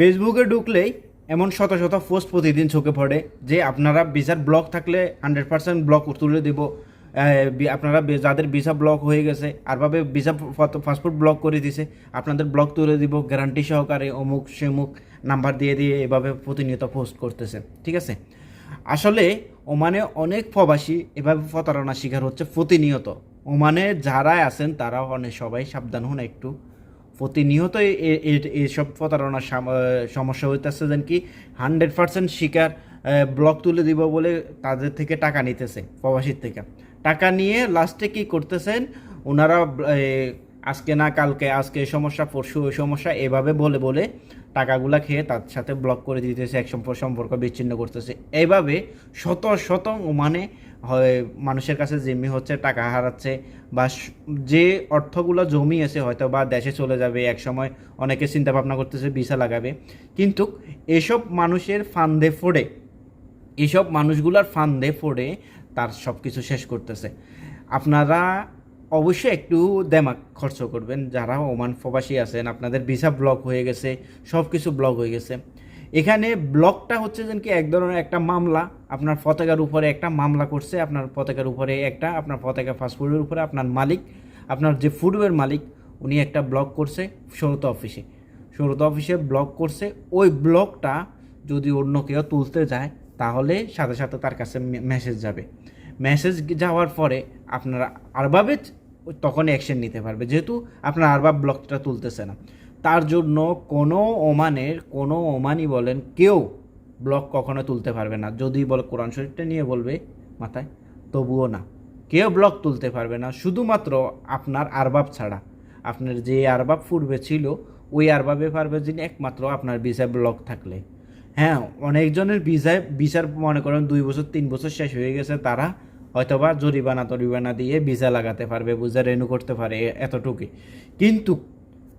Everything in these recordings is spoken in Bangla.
ফেসবুকে ঢুকলেই এমন শত শত পোস্ট প্রতিদিন চোখে পড়ে যে আপনারা ভিসার ব্লক থাকলে হান্ড্রেড পার্সেন্ট ব্লক তুলে দেব। আপনারা যাদের ভিসা ব্লক হয়ে গেছে আরভাবে ভিসা পাসপোর্ট ব্লক করে দিছে, আপনাদের ব্লক তুলে দিব গ্যারান্টি সহকারে অমুক, সেমুক নাম্বার দিয়ে দিয়ে এভাবে প্রতিনিয়ত পোস্ট করতেছে, ঠিক আছে? আসলে ওমানে অনেক প্রবাসী এভাবে প্রতারণা শিকার হচ্ছে প্রতিনিয়ত। ওমানে যারা আছেন তারা অনেক, সবাই সাবধান হন একটু। প্রতিনিয়ত এইসব প্রতারণার সমস্যা হইতেছে যেন কি হান্ড্রেড পার্সেন্ট শিকার ব্লক তুলে দিব বলে তাদের থেকে টাকা নিতেছে, প্রবাসীর থেকে। টাকা নিয়ে লাস্টে কি করতেছেন? ওনারা আজকে না কালকে, আজকে সমস্যা, পরশু ওই সমস্যা, এভাবে বলে বলে টাকাগুলা খেয়ে তার সাথে ব্লক করে দিতেছে এক সম্পর্ক বিচ্ছিন্ন করতেছে। এইভাবে শত শত মানে হয় মানুষের কাছে জিম্মি হচ্ছে, টাকা হারাচ্ছে বা যে অর্থগুলো জমিয়েছে হয়তো বা দেশে চলে যাবে এক সময় অনেকে চিন্তা ভাবনা করতেছে ভিসা লাগাবে। কিন্তু এসব মানুষের ফান্দে ফোড়ে, এসব মানুষগুলার ফান্দে পড়ে তার সব কিছু শেষ করতেছে। আপনারা অবশ্যই একটু দেমাক খরচ করবেন, যারা ওমান প্রবাসী আছেন, আপনাদের ভিসা ব্লক হয়ে গেছে সব কিছু ব্লক হয়ে গেছে। এখানে ব্লকটা হচ্ছে যেন কি এক ধরনের একটা মামলা। আপনার পতাকার উপরে একটা মামলা করছে, আপনার পতাকার উপরে একটা, আপনার পতাকা ফাস্টফুডের উপরে আপনার মালিক, আপনার যে ফুডওয়ের মালিক, উনি একটা ব্লক করছে সৌরত অফিসে। সৌরত অফিসে ব্লক করছে, ওই ব্লকটা যদি অন্য কেউ তুলতে যায়, তাহলে সাথে সাথে তার কাছে মেসেজ যাবে। মেসেজ যাওয়ার পরে আপনারা আরভাবে তখন অ্যাকশন নিতে পারবে। যেহেতু আপনার আরবাব ব্লকটা তুলতেছে না। তার জন্য কোনো ওমানের, কোনো ওমানই বলেন কেউ ব্লক কখনো তুলতে পারবে না। যদি বলে কোরআন শরীফটা নিয়ে বলবে মাথায়, তবুও না। কেউ ব্লক তুলতে পারবে না, শুধুমাত্র আপনার আরবাব ছাড়া। আপনার যে আরবাব পূর্বে ছিল, ওই আরবাবে পারবে যিনি একমাত্র আপনার ভিসা ব্লক থাকলে। হ্যাঁ অনেকজনের ভিসায়, ভিসার মনে করেন দুই বছর, তিন বছর শেষ হয়ে গেছে, তারা হয়তোবা জরিমানা, তরিমানা দিয়ে ভিসা লাগাতে পারবে ভিসা রেনু করতে পারে এতটুকুই। কিন্তু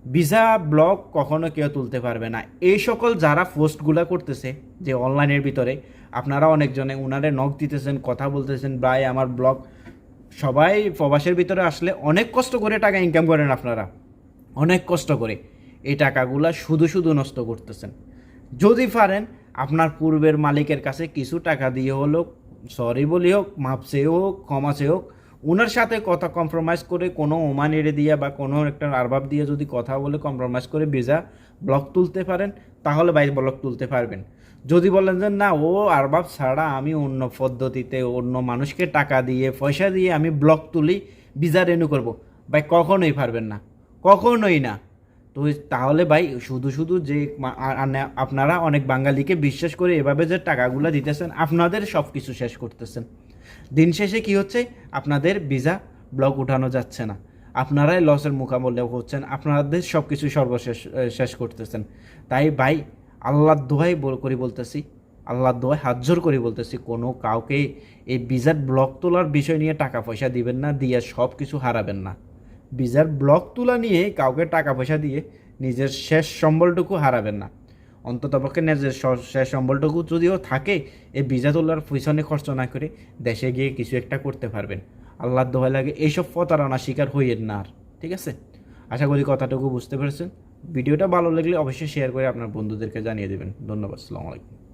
ভিসা ব্লগ কখনো কেউ তুলতে পারবে না। এই সকল যারা পোস্টগুলা করতেছে, যে অনলাইনের ভিতরে, আপনারা অনেকজনে উনারে নখ দিতেছেন, কথা বলতেছেন, ভাই, আমার ব্লগ সবাই প্রবাসের ভিতরে আসলে অনেক কষ্ট করে টাকা ইনকাম করেন আপনারা। অনেক কষ্ট করে। এই টাকাগুলা শুধু শুধু নষ্ট করতেছেন। যদি পারেন, আপনার পূর্বের মালিকের কাছে কিছু টাকা দিয়ে হলো সরি বলি হোক মাপ চেয়ে হোক, ক্ষমা চেয়ে হোক ওনার সাথে কথা কম্প্রোমাইজ করে কোনো ওমান এড়ে দিয়ে বা কোনো একটা আরবাব দিয়ে যদি কথা বলে কম্প্রোমাইজ করে ভিসা ব্লক তুলতে পারেন, তাহলে ভাই ব্লক তুলতে পারবেন। যদি বলেন যে, না, ও আরবাব ছাড়া আমি অন্য পদ্ধতিতে অন্য মানুষকে টাকা দিয়ে, পয়সা দিয়ে আমি ব্লক তুলি, ভিসা রেনু করব, ভাই কখনোই পারবেন না। কখনোই না। তো তাহলে ভাই, শুধু শুধু যে আপনারা অনেক বাঙালিকে বিশ্বাস করে এভাবে যে টাকাগুলো দিতেছেন, আপনাদের সব কিছু শেষ করতেছেন। দিন শেষে কি হচ্ছে? আপনাদের ভিসা ব্লক উঠানো যাচ্ছে না। আপনারাই লসের মোকাবিলা হচ্ছেন, আপনাদের সব কিছু সর্বশেষ শেষ করতেছেন। তাই ভাই, আল্লাহর দোহাই করি বলতেছি, আল্লাহর দোহাই হাত জোর করে বলতেছি, কোনো কাউকে এই ভিসার ব্লক তোলার বিষয় নিয়ে টাকা পয়সা দিবেন না, দিয়ে সব কিছু হারাবেন না। ভিসার ব্লক তুলা নিয়ে কাউকে টাকা পয়সা দিয়ে নিজের শেষ সম্বলটুকু হারাবেন না। অন্ততপক্ষে নিজের শেষ সম্বলটুকু যদিও থাকে এই ভিসা তোলার পিছনে খরচ না করে দেশে গিয়ে কিছু একটা করতে পারবেন। আল্লাহর দোহাই লাগে এইসব প্রতারণা শিকার হইয়েন না আর, ঠিক আছে? আশা করি কথাটুকু বুঝতে পেরেছেন। ভিডিওটা ভালো লাগলে অবশ্যই শেয়ার করে আপনার বন্ধুদেরকে জানিয়ে দেবেন। ধন্যবাদ আলাইকুম।